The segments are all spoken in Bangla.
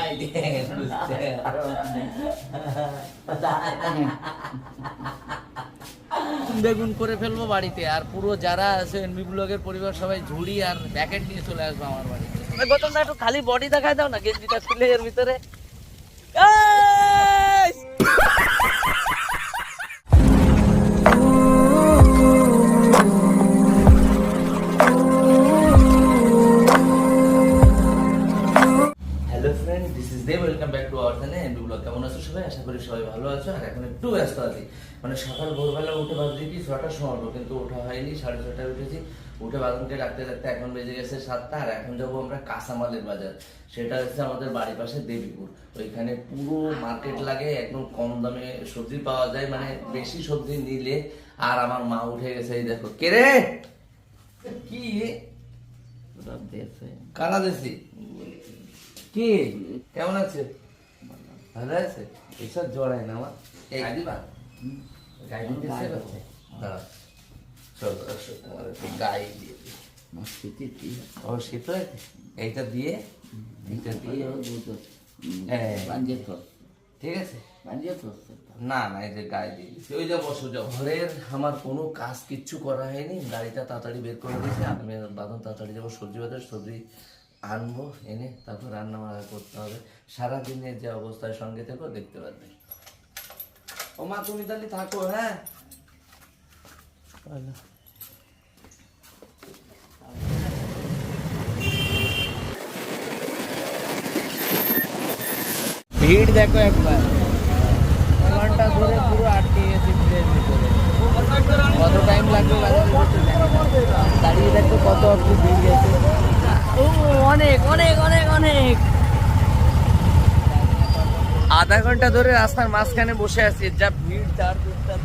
বেগুন করে ফেলব বাড়িতে আর পুরো যারা আছে এনবি ব্লগের পরিবার সবাই ঝুড়ি আর প্যাকেট নিয়ে চলে আসব আমার বাড়িতে। গতম একটু খালি বডি দেখায় দাও না গেঞ্জিটা খুলে এর ভিতরে। আছি। মানে সকাল ভোরবেলা উঠে ভাবছি কি ছটার সময় কিন্তু ওঠা হয়নি সাড়ে ছটায় উঠেছি। উঠে বাদামকে ডাকতে ডাকতে এখন বেজে গেছে সাতটা আর এখন যাব আমরা কাঁচামালের বাজার। সেটা হচ্ছে আমাদের বাড়ির পাশে দেবীপুর। ওইখানে পুরো মার্কেট লাগে একদম কম দামে সবজি পাওয়া যায় মানে বেশি সবজি নিলে আর আমার মা উঠে গেছে এই দেখো। কে রে? কি? কারা দেশি? কি? কেমন আছে? ভালো আছে? এইসব জড়ায় না আমার। এই দিবা তোমার একটু গাই দিয়ে? এইটা দিয়ে এইটা দিয়ে। হ্যাঁ। ঠিক আছে? না না এই যে গায়ে দিয়ে দিচ্ছি। ওই যা বসো যাও ঘরের আমার কোনো কাজ কিচ্ছু করা হয়নি গাড়িটা তাড়াতাড়ি বের করে দিয়েছি আমি বাদন তাড়াতাড়ি যাব সবজি বাজার সবজি আনব এনে তারপর রান্না বান্না করতে হবে। সারাদিনের যে অবস্থায় সঙ্গে থেকো দেখতে পারবে। ও মা তুমি তাহলে থাকো হ্যাঁ? ভিড় দেখো একবার। ঘণ্টা ধরে পুরো আটকে গেছে ভিড়ের ভিতরে। কত টাইম লাগবে। দাঁড়িয়ে দেখো কত অব্দি ভিড় গেছে। ও অনেক অনেক অনেক অনেক। আধা ঘণ্টা ধরে রাস্তার মাঝখানে বসে আছি। যা ভিড়, তার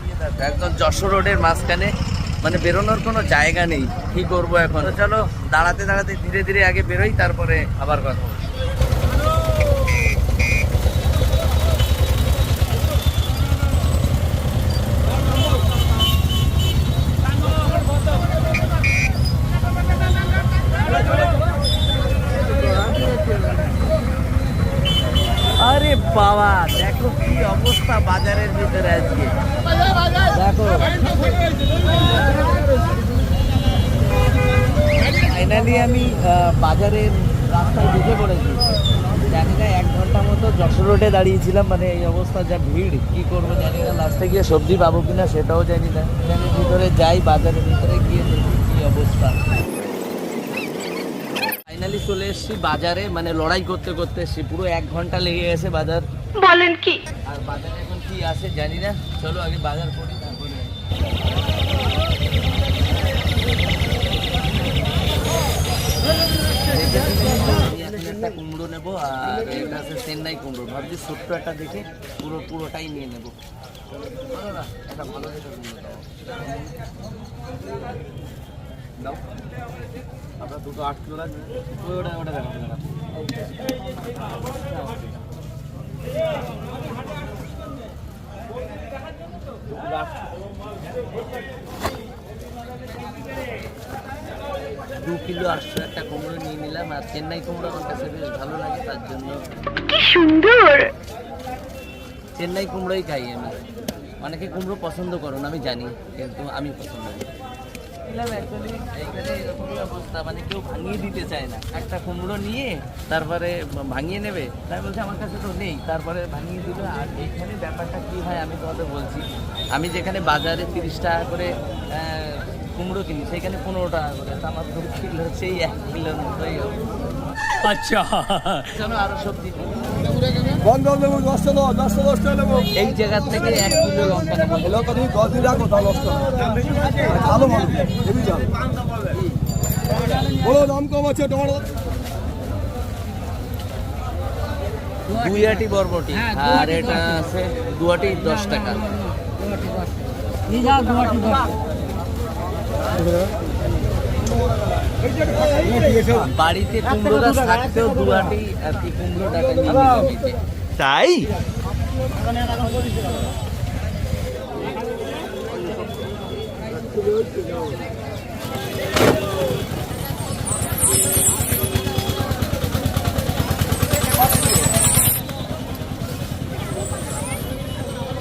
দিয়ে একদম যশোর রোডের মাঝখানে মানে বেরোনোর কোনো জায়গা নেই। কি করব এখন? চলো, দাঁড়াতে দাঁড়াতে ধীরে ধীরে আগে বেরোই, তারপরে আবার কথা বলব। আরে বাবা দেখো কি অবস্থা বাজারের ভিতরে আজকে দেখো ফাইনালি আমি আহ, বাজারের রাস্তায় ঢুকে পড়েছি। জানি না এক ঘণ্টা মতো যশোর রোডে দাঁড়িয়েছিলাম মানে এই অবস্থা যা ভিড় কি করব জানি না লাস্টে গিয়ে সবজি পাবো কিনা সেটাও জানি না। জানি ভিতরে যাই বাজারের ভিতরে গিয়ে দেখি কি অবস্থা। ফাইনালি চলে এসেছি বাজারে মানে লড়াই করতে করতে এসেছি। পুরো এক ঘণ্টা লেগে গেছে বাজার। বলেন কি? আর বাজারে এখন কি আছে জানি না। চলো আগে বাজার করি তারপরে একটা কুমড়ো নেব, আর এটা আছে চেন্নাই কুমড়ো। ভাবছি ছোট্ট একটা দেখে পুরো পুরোটাই নিয়ে নেব। আপনার দুটো আট কিলো লাগবে। ওটা ওটা দেখো কিলো আটশো একটা কুমড়ো নিয়ে নিলাম আর চেন্নাই কুমড়ো আমার কাছে বেশ ভালো লাগে তার জন্য কি সুন্দর! চেন্নাই কুমড়োই খাই আমি। অনেকে কুমড়ো পছন্দ করো না আমি জানি কিন্তু আমি পছন্দ করি এইখানে এরকমই অবস্থা মানে কেউ ভাঙিয়ে দিতে চায় না। একটা কুমড়ো নিয়ে তারপরে ভাঙিয়ে নেবে তাই বলছে আমার কাছে তো নেই তারপরে ভাঙিয়ে দিল আর এইখানে ব্যাপারটা কি হয় আমি তোমাদের বলছি। আমি যেখানে বাজারে তিরিশ টাকা করে আহ, কুমড়ো কিনি সেখানে পনেরো টাকা করে। আমার দু কিলো সেই এক কিলোর মতোই আচ্ছা। চলো আরও সবজি বন্ধ দেবো দশটা দশ দশটা দশটা নেব এই জায়গা থেকে এক কিলো লঙ্কা নেব। এগুলো তুমি দশ দিন রাখো তাহলে দশটা ভালো মানুষ হেবি যাও বলো দাম কম আছে টমেটো দুই আটি বরবটি আর এটা আছে দু আটি দশ টাকা। বাড়িতে কুমড়ো গাছ থাকতেও দুহাটি আর কি কুমড়ো টাকা তাই?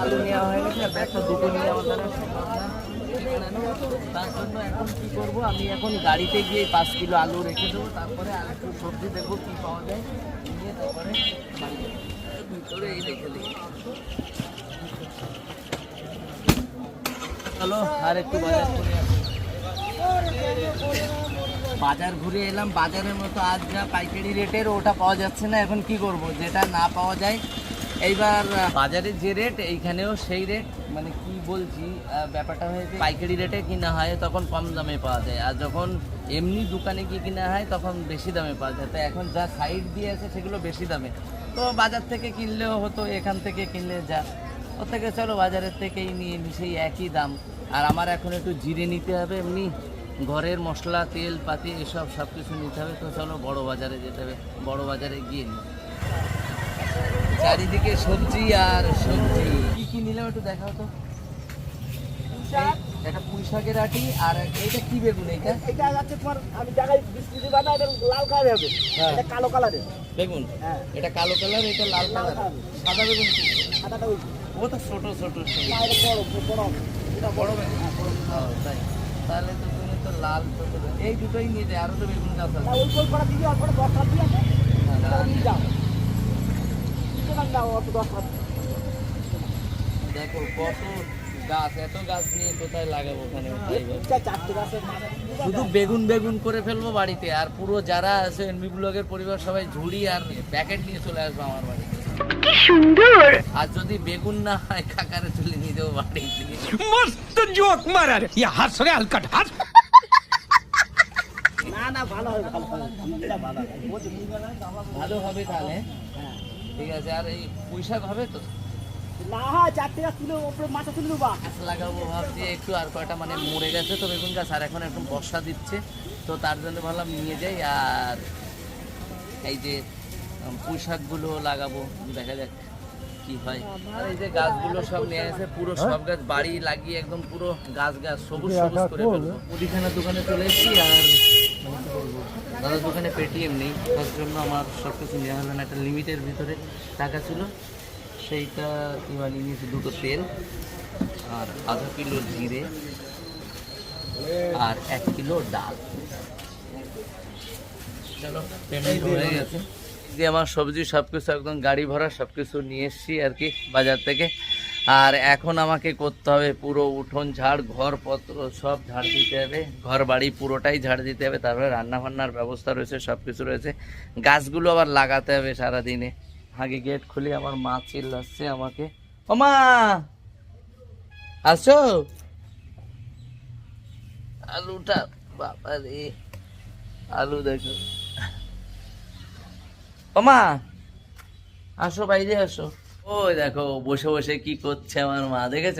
আলু নেওয়া হয়ে গেছে ব্যাগটা দুটো নিয়ে আমার তার জন্য এখন আমি এখন গাড়িতে গিয়ে পাঁচ কিলো আলু রেখে দেবো, তারপরে সবজি দেখব পাওয়া যায়। বাজার বাজার ঘুরে এলাম। বাজারের মতো আজ যা পাইকারি রেটের, ওটা পাওয়া যাচ্ছে না। এখন কি করব? যেটা না পাওয়া যায়, এইবার বাজারে যে রেট, এইখানেও সেই রেট। মানে কি বলছি ব্যাপারটা হয়েছে পাইকারি রেটে কিনা হয়, তখন কম দামে পাওয়া যায়। আর যখন এমনি দোকানে গিয়ে কিনা হয়, তখন বেশি দামে পাওয়া যায়। তো এখন যা সাইড দিয়ে আছে, সেগুলো বেশি দামে। তো বাজার থেকে কিনলেও হতো, এখান থেকে কিনলে যা। ওর থেকে চলো বাজারের থেকেই নিয়ে নি, সেই একই দাম। আর আমার এখন একটু জিরে নিতে হবে, এমনি ঘরের মশলা, তেল, পাতি, এসব সব কিছু নিতে হবে। তো চলো বড় বাজারে যেতে হবে, বড় বাজারে গিয়ে নিই চারিদিকে সবজি আর সবজি। কি কি নিলাম একটু দেখাও তো। এটা পুঁই শাকের আটি আর এইটা কি বেগুন এইটা? এটা যাচ্ছে তোমার আমি দেখাই বিস্কুটের দানা এটা লাল কালার হবে। হ্যাঁ। এটা কালো কালারের। বেগুন? হ্যাঁ। এটা কালো কালার এটা লাল কালার। সাদা বেগুন? সাদাটা ওই ও তো ছোট ছোট বড় বড় এটা বড় বেগুন তাই। তাহলে তো তুমি তো লাল এই দুটোই নিয়ে যায় আরও তো বেগুন গাছ আছে। ওই কই করা দিবি আর পরে দশ দিয়ে আছে না, না, এটা নিয়ে যাও দোকান দাও অত দশ টাকা দেখো কত গাছ এত গাছ নিয়ে কোথায় লাগাবো ওখানে? শুধু বেগুন বেগুন করে ফেলব বাড়িতে আর পুরো যারা আছে এনবি ব্লগের পরিবার সবাই ঝুড়ি আর প্যাকেট নিয়ে চলে আসব আমার বাড়িতে কি সুন্দর! আর যদি বেগুন না হয় কাকারে চলে নিয়ে যাব বাড়িতে। মস্ত জোক মারার। ইয়া হাত হালকা না না ভালো হবে ভালো হবে ভালো হবে তাহলে। হ্যাঁ ঠিক আছে আর এই পুঁইশাক হবে তো? না হয় তুলে ওপরে মাথা তুলে দেবা। গাছ লাগাবো ভাবছি একটু আর কয়টা মানে মরে গেছে তো বেগুন গাছ আর এখন একটু বর্ষা দিচ্ছে তো তার জন্য ভাবলাম নিয়ে যাই আর এই যে পুঁই লাগাবো দেখা যাক কি হয়। আর এই যে গাছগুলো সব নিয়ে এসে পুরো সব গাছ বাড়ি লাগিয়ে একদম পুরো গাছ গাছ সবুজ সবুজ করে ফেলব। মুদিখানার দোকানে চলে এসেছি আর দাদার দোকানে পেটিএম নেই। তার জন্য আমার সব কিছু নেওয়া হলো না। একটা লিমিটের ভিতরে টাকা ছিল। সেইটা কিংবা নিয়েছি দুটো তেল আর আধা কিলো জিরে আর এক কিলো ডাল। চলো পেমেন্ট হয়ে গেছে। যে আমার সবজি সব কিছু একদম গাড়ি ভরা সব কিছু নিয়ে এসছি আর কি বাজার থেকে। আর এখন আমাকে করতে হবে পুরো উঠোন ঝাড়, ঘরপত্র সব ঝাড় দিতে হবে। ঘর বাড়ি পুরোটাই ঝাড় দিতে হবে, তারপরে রান্না বান্নার ব্যবস্থা রয়েছে সব কিছু রয়েছে। গাছগুলো আবার লাগাতে হবে সারাদিনে। আগে গেট খুলে আমার মা চিল্লাচ্ছে আমাকে। ও মা! আসো! আলুটা বাবা রে আলু দেখো। ওমা আসো, বাইরে আসো। ওই দেখো, বসে বসে কি করছে আমার মা, দেখেছ?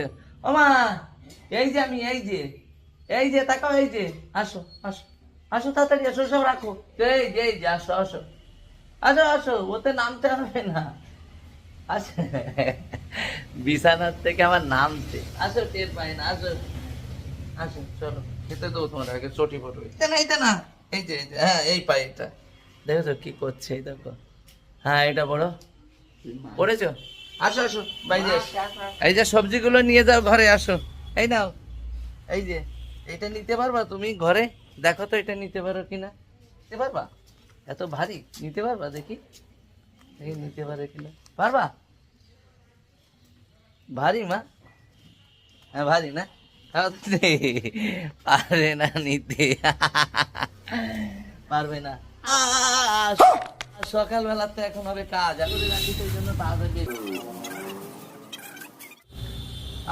ওমা এই যে আমি, এই যে এই যে, তাকাও, এই যে, আসো আসো আসো তাড়াতাড়ি, আসো, সব রাখো। এই যে এই যে, আসো আসো আসো আসো, ওতে নামতে হবে না। আসো। বিছানার থেকে আমার নামতে। আসো, টের পাই না, আসো। আসো, চলো, খেতে দেবো তোমার, আগে চটি ফটো এটা না এটা না, এই যে হ্যাঁ এই পাই এটা। দেখো কি করছে, এই দেখো। হ্যাঁ এটা বড় পড়েছো? আসো আসো বাইরে এই যে সবজিগুলো নিয়ে যাও ঘরে আসো। এই নাও। এই যে এটা নিতে পারবা তুমি ঘরে? দেখো তো এটা নিতে পারো কিনা নিতে পারবা? এত ভারী নিতে পারবা দেখি? দেখি নিতে পারে কিনা পারবা? ভারী মা। হ্যাঁ ভারী না। পারবে না নিতে। পারবে না। সকালবেলা তো এখন হবে কাজ।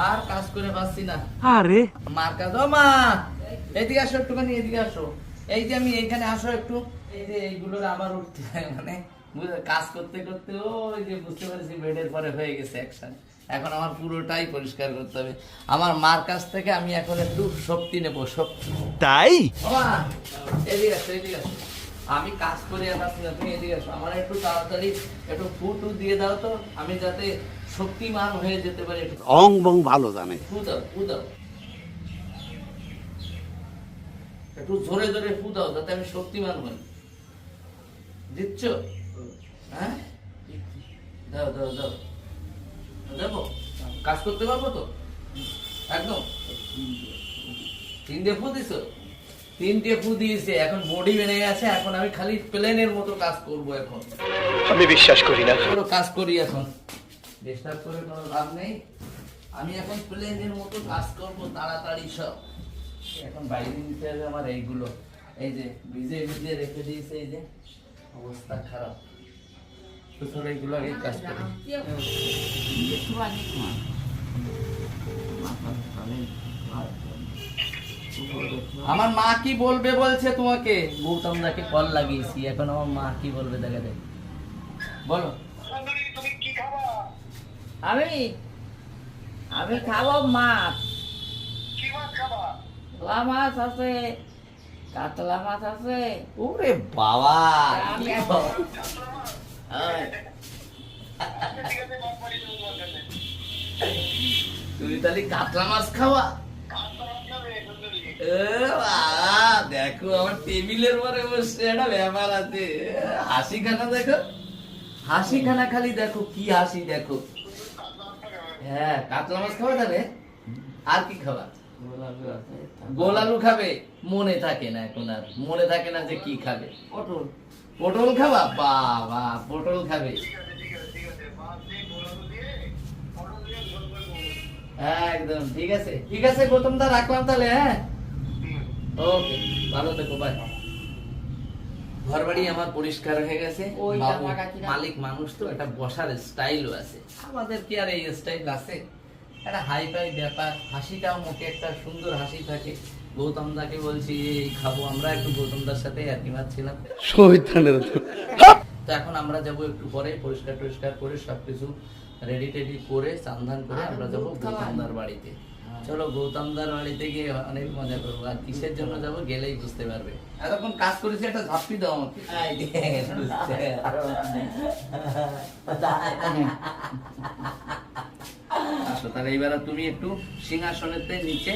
আর কাজ করে পাচ্ছি না। আরে। মার কাজ। ও মা! এদিকে আসো একটুখানি এদিকে আসো। এই যে আমি এখানে আসো একটু। এই যে আবার উঠতে মানে কাজ করতে করতে ওই যে বুঝতে পারছি বেডের পরে হয়ে গেছে একসাথে এখন আমার পুরোটাই পরিষ্কার করতে হবে। আমার মার কাছ থেকে আমি এখন একটু শক্তি নেব শক্তি তাই? এদিকে আসো এদিকে আসো। আমি কাজ করে আসছি না, তুমি এদিকে আসো। আমার একটু তাড়াতাড়ি একটু ফুটু দিয়ে দাও তো আমি যাতে শক্তিমান হয়ে যেতে পারি একটু। অং বং ভালো জানে। ফু দাও ফু দাও একটু জোরে জোরে ফু দাও যাতে আমি শক্তিমান হই। দিচ্ছ? হ্যাঁ? দাও দাও দাও। দেবো কাজ করতে পারব তো? একদম। তিনটে ফু দিছো? তিনটে ফু দিয়েছে এখন বডি বেড়ে গেছে এখন আমি খালি প্লেনের মতো কাজ করব এখন। আমি বিশ্বাস করি না। কোনো কাজ করি এখন। ডিস্টার্ব করে কোনো লাভ নেই। আমি এখন প্লেনের মতো কাজ করব তাড়াতাড়ি সব। এখন বাইরে নিতে হবে আমার এইগুলো। এই যে ভিজে ভিজে রেখে দিয়েছে এই যে অবস্থা খারাপ। তো তোর এইগুলো আগে কাজ করি। আমার মা কি বলবে বলছে তোমাকে? গৌতম দাকে কল লাগিয়েছি এখন আমার মা কি বলবে দেখা দেখ। বলো। আমি আমি খাব মাছ। লা মাছ আছে কাতলা মাছ আছে। ওরে বাবা। তুমি তাহলে কাতলা মাছ খাওয়া? দেখো আমার টেবিলের পরে বসে একটা ব্যাপার আছে। হাসি খানা দেখো। হাসি খানা খালি দেখো কি হাসি দেখো। হ্যাঁ কাতলা মাছ খাওয়া তাহলে আর কি খাওয়া গোল আলু খাবে? মনে থাকে না এখন আর। মনে থাকে না যে কি খাবে। পটল। পটল খাবা? বাবা পটল খাবে। হ্যাঁ একদম ঠিক আছে। ঠিক আছে গৌতম দা রাখলাম তাহলে হ্যাঁ? ওকে ভালো থেকো বাই ঘর বাড়ি আমার পরিষ্কার হয়ে গেছে। মালিক মানুষ তো একটা বসার স্টাইলও আছে। আমাদের কি আর এই স্টাইল আছে? একটা হাই ফাই ব্যাপার হাসিটাও মুখে একটা সুন্দর হাসি থাকে। গৌতম দাকে বলছি এই খাব আমরা একটু গৌতম দার সাথে আর কি মারছিলাম তো। এখন আমরা যাব একটু পরে পরিষ্কার টরিষ্কার করে সবকিছু রেডি টেডি করে চান্দান করে আমরা যাব দুধ খাওয়া? গৌতমদার বাড়িতে। চলো গৌতমদার বাড়িতে গিয়ে অনেক মজা করব। আর কিসের জন্য যাব গেলেই বুঝতে পারবে। এতক্ষণ কাজ করেছি একটা ঝাপটি দাও আমাকে। আসো তাহলে এবার তুমি একটু সিংহাসনেতে নিচে